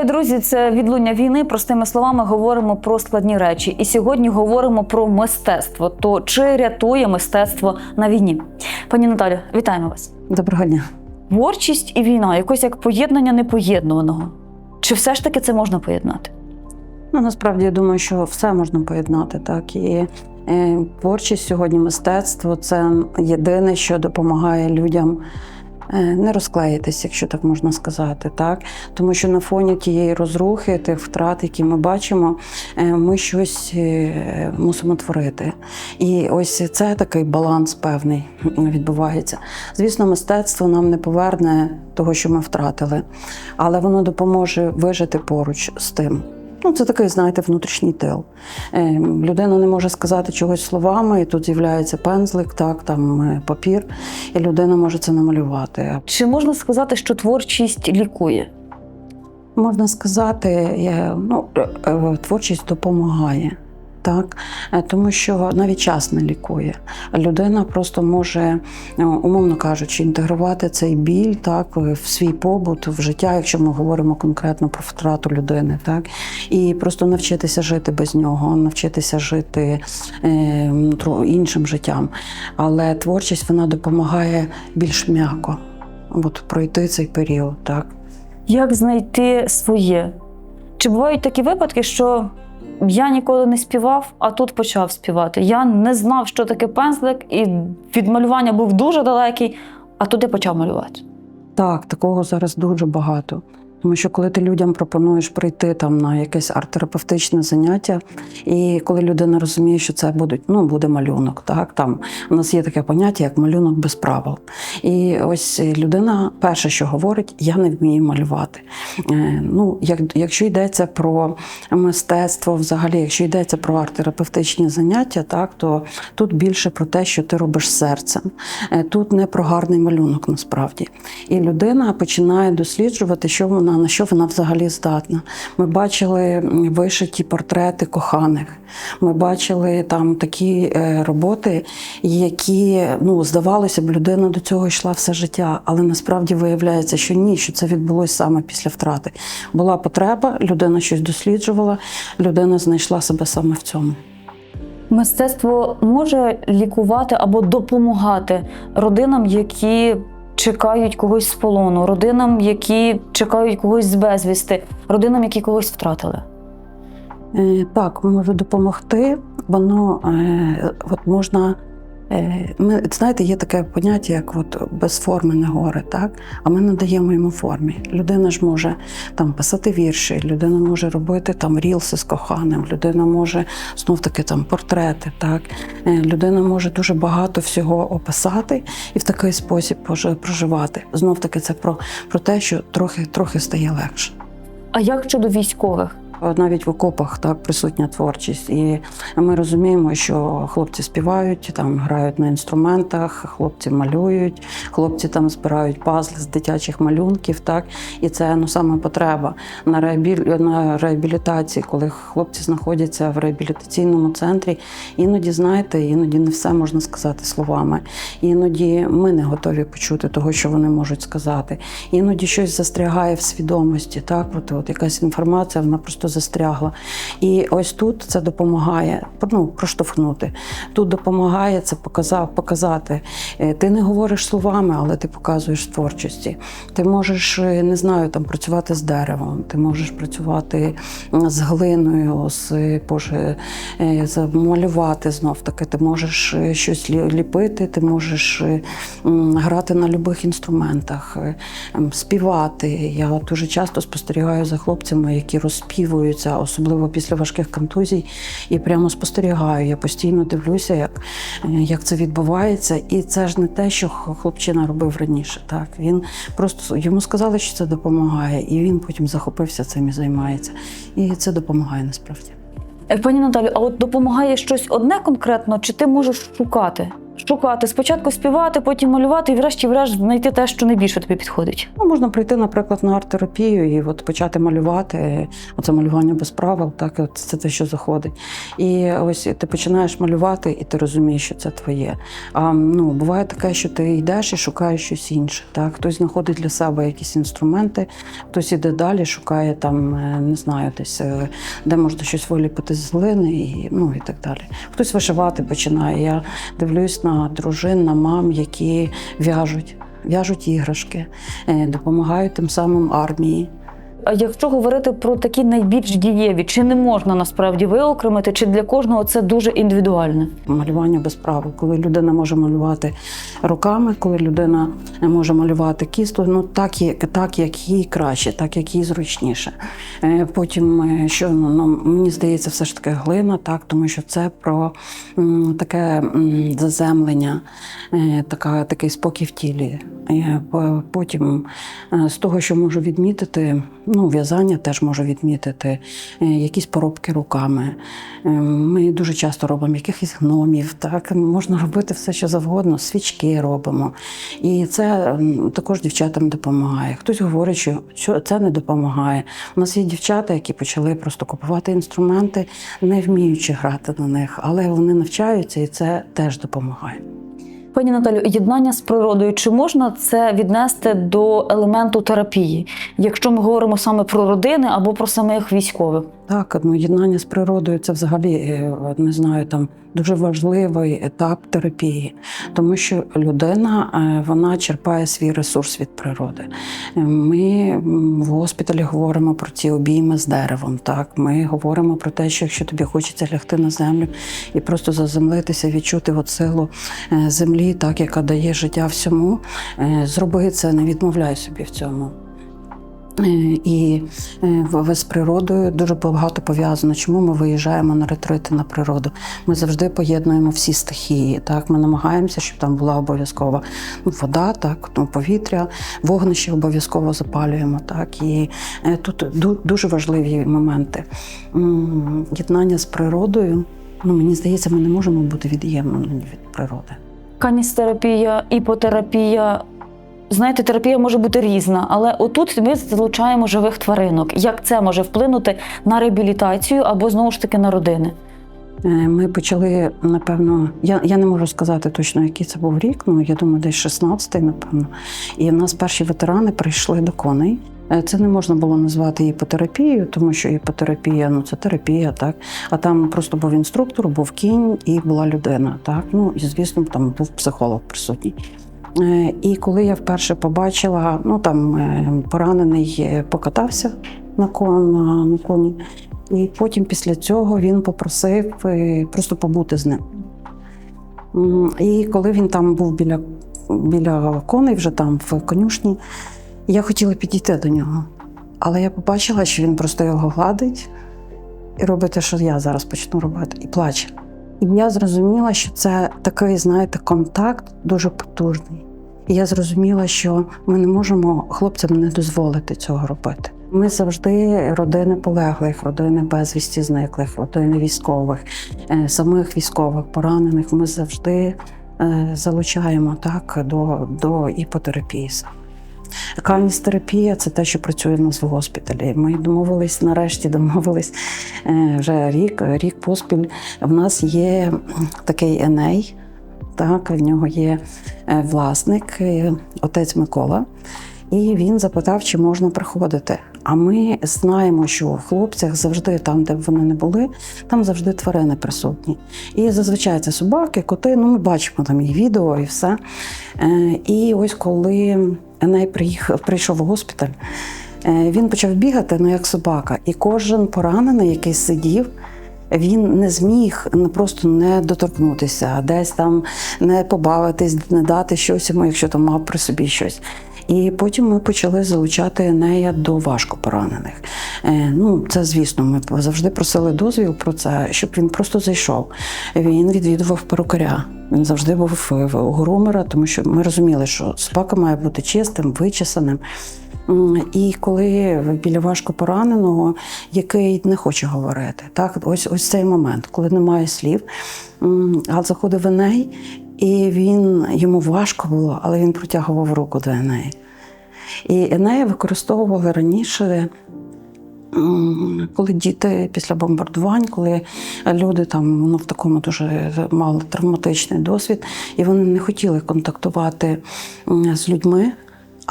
Вітаю, друзі! Це відлуння війни. Простими словами говоримо про складні речі. І сьогодні говоримо про мистецтво. То чи рятує мистецтво на війні? Пані Наталю, вітаємо вас. Доброго дня. Творчість і війна якось як поєднання непоєднуваного. Чи все ж таки це можна поєднати? Ну насправді я думаю, що все можна поєднати, так і е, творчість сьогодні, мистецтво це єдине, що допомагає людям. Е, Не розклеїтись, якщо так можна сказати, так тому що на фоні тієї розрухи, тих втрат, які ми бачимо, е, ми щось е, мусимо творити. І ось це такий баланс певний відбувається. Звісно, мистецтво нам не поверне того, що ми втратили, але воно допоможе вижити поруч з тим. Ну, це такий, знаєте, внутрішній тил. Е, людина не може сказати чогось словами, і тут з'являється пензлик, так, там е, папір, і людина може це намалювати. Чи можна сказати, що творчість лікує? Можна сказати, ну, е, е, творчість допомагає. Так, Е, тому що навіть час не лікує. Людина просто може, е, умовно кажучи, інтегрувати цей біль так в свій побут, в життя, якщо ми говоримо конкретно про втрату людини, так і просто навчитися жити без нього, навчитися жити е, іншим життям. Але творчість вона допомагає більш м'яко от, пройти цей період. Так. Як знайти своє? Чи бувають такі випадки, що я ніколи не співав, а тут почав співати? Я не знав, що таке пензлик, і від малювання був дуже далекий, а туди почав малювати. Так, такого зараз дуже багато. Тому що коли ти людям пропонуєш прийти там на якесь арт-терапевтичне заняття, і коли людина розуміє, що це будуть, ну, буде малюнок, так там у нас є таке поняття, як малюнок без правил. І ось людина перше, що говорить, я не вмію малювати. Е, ну, як, якщо йдеться про мистецтво, взагалі, якщо йдеться про арт-терапевтичні заняття, так то тут більше про те, що ти робиш серцем. Е, Тут не про гарний малюнок насправді. І людина починає досліджувати, що вона на що вона взагалі здатна. Ми бачили вишиті портрети коханих. Ми бачили там такі е, роботи, які ну здавалося б, людина до цього йшла все життя, але насправді виявляється, що ні, що це відбулося саме після втрати. Була потреба, людина щось досліджувала, людина знайшла себе саме в цьому. Мистецтво може лікувати або допомагати родинам, які чекають когось з полону, родинам, які чекають когось з безвісти, родинам, які когось втратили. Е, Так, можу допомогти. Воно е, от можна. Е, Ми знаєте, є таке поняття, як от без горе, так? А ми надаємо йому формі. Людина ж може там писати вірші, людина може робити там рілси з коханим, людина може знов таки там портрети, так? Е, Людина може дуже багато всього описати і в такий спосіб проживати. Знов таки це про, про те, що трохи, трохи стає легше. А як щодо військових? Навіть в окопах так присутня творчість, і ми розуміємо, що хлопці співають, там грають на інструментах, хлопці малюють, хлопці там збирають пазли з дитячих малюнків. Так і це ну саме потреба на реабіль... на реабілітації, коли хлопці знаходяться в реабілітаційному центрі. Іноді знаєте, іноді не все можна сказати словами. Іноді ми не готові почути того, що вони можуть сказати. Іноді щось застрягає в свідомості. Так, от, от якась інформація, вона просто застрягла. І ось тут це допомагає ну, проштовхнути. Тут допомагає це показав, показати. Е, Ти не говориш словами, але ти показуєш творчості. Ти можеш, е, не знаю, там працювати з деревом, ти можеш працювати з глиною, з Боже, е, малювати знов таки. Ти можеш щось ліпити, ти можеш грати на будь-яких інструментах, співати. Я дуже часто спостерігаю за хлопцями, які розспівуються, особливо після важких контузій, і прямо спостерігаю. Я постійно дивлюся, як, як це відбувається. І це ж не те, що хлопчина робив раніше. Так він просто йому сказали, що це допомагає, і він потім захопився цим і займається. І це допомагає насправді. Е, Пані Наталю, а от допомагає щось одне конкретно, чи ти можеш шукати шукати? Спочатку співати, потім малювати, і врешті-врешт знайти те, що найбільше тобі підходить. Ну, можна прийти, наприклад, на арт-терапію і от почати малювати. Оце малювання без правил, так от це те, що заходить. І ось ти починаєш малювати, і ти розумієш, що це твоє. А ну буває таке, що ти йдеш і шукаєш щось інше. Так, хтось знаходить для себе якісь інструменти, хтось іде далі, шукає там, е, не знаю, десь е, де можна щось виліпити з глини, і ну і так далі. Хтось вишивати починає. Я дивлюсь на дружин, на мам, які в'яжуть. В'яжуть іграшки, е, допомагають тим самим армії. Якщо говорити про такі найбільш дієві, чи не можна насправді виокремити, чи для кожного це дуже індивідуальне? Малювання без правил, коли людина може малювати руками, коли людина може малювати кістю, ну так як, так, як їй краще, так як їй зручніше. Е, Потім, е, що ну, ну, мені здається, все ж таки глина, так, тому що це про таке заземлення, е, така, такий спокій в тілі. Потім з того, що можу відмітити, ну, в'язання теж можу відмітити, е, якісь поробки руками. Е, Ми дуже часто робимо якихось гномів, так можна робити все, що завгодно, свічки робимо. І це також дівчатам допомагає. Хтось говорить, що це не допомагає. У нас є дівчата, які почали просто купувати інструменти, не вміючи грати на них, але вони навчаються і це теж допомагає. Пані Наталю, єднання з природою, чи можна це віднести до елементу терапії, якщо ми говоримо саме про родини або про самих військових? Так, ну єднання з природою це взагалі е, не знаю, там дуже важливий етап терапії, тому що людина е, вона черпає свій ресурс від природи. Е, Ми в госпіталі говоримо про ці обійми з деревом. Так, ми говоримо про те, що якщо тобі хочеться лягти на землю і просто заземлитися, відчути от силу е, землі, так яка дає життя всьому, е, зроби це, не відмовляй собі в цьому. Е, І е, з природою дуже багато пов'язано. Чому ми виїжджаємо на ретрити на природу? Ми завжди поєднуємо всі стихії. Так, ми намагаємося, щоб там була обов'язкова ну, вода, так, ну, повітря, вогнище обов'язково запалюємо. Так, і тут дуже важливі моменти. Єднання з природою. Ну, мені здається, ми не можемо бути від'ємнені від природи. Каністерапія, іпотерапія. Знаєте, терапія може бути різна, але отут ми залучаємо живих тваринок. Як це може вплинути на реабілітацію або знову ж таки на родини? Е, Ми почали, напевно, я, я не можу сказати точно, який це був рік, ну я думаю, десь 16-й, напевно. І в нас перші ветерани прийшли до коней. Е, Це не можна було назвати іпотерапією, тому що іпотерапія ну це терапія, так. А там просто був інструктор, був кінь і була людина. Так. Ну і звісно, там був психолог присутній. Е, І коли я вперше побачила, ну там е, поранений покатався на, кон, на, коні, і потім після цього він попросив просто побути з ним. І коли він там був біля, біля коней, вже там в конюшні, я хотіла підійти до нього. Але я побачила, що він просто його гладить і робить те, що я зараз почну робити, і плаче. І я зрозуміла, що це такий, знаєте, контакт дуже потужний. І я зрозуміла, що ми не можемо хлопцям не дозволити цього робити. Ми завжди родини полеглих, родини безвісті зниклих, родини військових, е, самих військових, поранених. Ми завжди е, залучаємо так до, до іпотерапії. Каністерапія це те, що працює в нас в госпіталі. Ми домовились, нарешті домовились е, вже рік, рік поспіль. В нас є такий Еней, так, в нього є е, власник, е, отець Микола. І він запитав, чи можна приходити. А ми знаємо, що в хлопцях завжди, там, де б вони не були, там завжди тварини присутні. І зазвичай це собаки, коти. Ну, ми бачимо там і відео, і все. І ось коли Еней приїхав, прийшов в госпіталь, е, він почав бігати, ну як собака. І кожен поранений, який сидів, він не зміг просто не доторкнутися, десь там не побавитись, не дати щось йому, якщо там мав при собі щось. І потім ми почали залучати Енея до важко поранених. Е, ну, це звісно, ми завжди просили дозвіл про це, щоб він просто зайшов. Він відвідував перукаря. Він завжди був в- грумера, тому що ми розуміли, що собака має бути чистим, вичесаним. І коли біля важко пораненого, який не хоче говорити, так ось ось цей момент, коли немає слів, а заходив Еней, І він йому важко було, але він протягував руку до Енеї. І Енея використовували раніше, коли діти після бомбардувань, коли люди там ну, в такому дуже мали травматичний досвід, і вони не хотіли контактувати з людьми.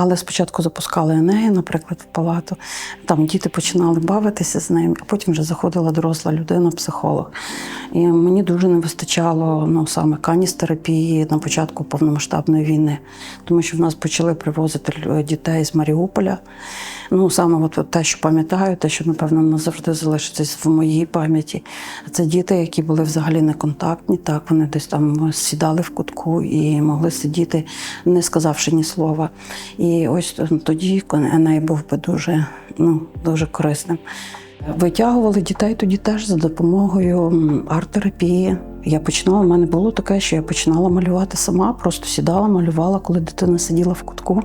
Але спочатку запускали Енеї, наприклад, в палату. Там діти починали бавитися з ним, а потім вже заходила доросла людина, психолог. І мені дуже не вистачало ну, саме каністерапії на початку повномасштабної війни, тому що в нас почали привозити дітей з Маріуполя. Ну, саме от, те, що пам'ятаю, те, що, напевно, назавжди залишиться в моїй пам'яті. Це діти, які були взагалі неконтактні. Так, вони десь там сідали в кутку і могли сидіти, не сказавши ні слова. І ось тоді Еней був би дуже, ну, дуже корисним. Витягували дітей тоді теж за допомогою арт-терапії. Я починала, в мене було таке, що я починала малювати сама, просто сідала, малювала, коли дитина сиділа в кутку.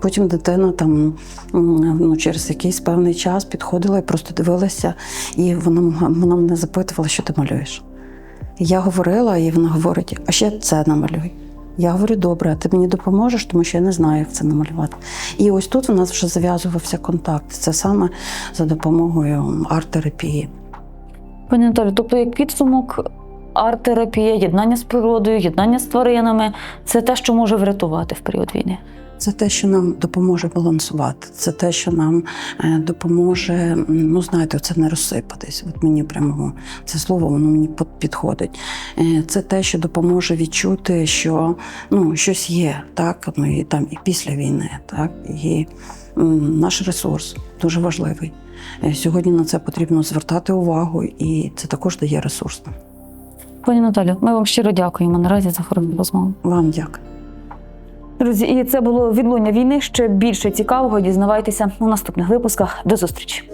Потім дитина там ну, через якийсь певний час підходила і просто дивилася, і вона, вона мене запитувала, що ти малюєш. Я говорила, і вона говорить: а ще це намалюй. Я говорю, добре, а ти мені допоможеш, тому що я не знаю, як це намалювати. І ось тут у нас вже зав'язувався контакт. Це саме за допомогою арт-терапії. Пані Наталі, тобто як підсумок, арт-терапія, єднання з природою, єднання з тваринами це те, що може врятувати в період війни. Це те, що нам допоможе балансувати. Це те, що нам е, допоможе, ну знаєте, це не розсипатись. От мені прямо це слово воно мені підходить. Е, Це те, що допоможе відчути, що ну щось є, так ну і там і після війни, так і наш ресурс дуже важливий. Е, Сьогодні на це потрібно звертати увагу, і це також дає ресурс. Пані Наталю, ми вам щиро дякуємо наразі за хорошу розмову. Вам дякую. Друзі, і це було відлуння війни. Ще більше цікавого дізнавайтеся у наступних випусках. До зустрічі.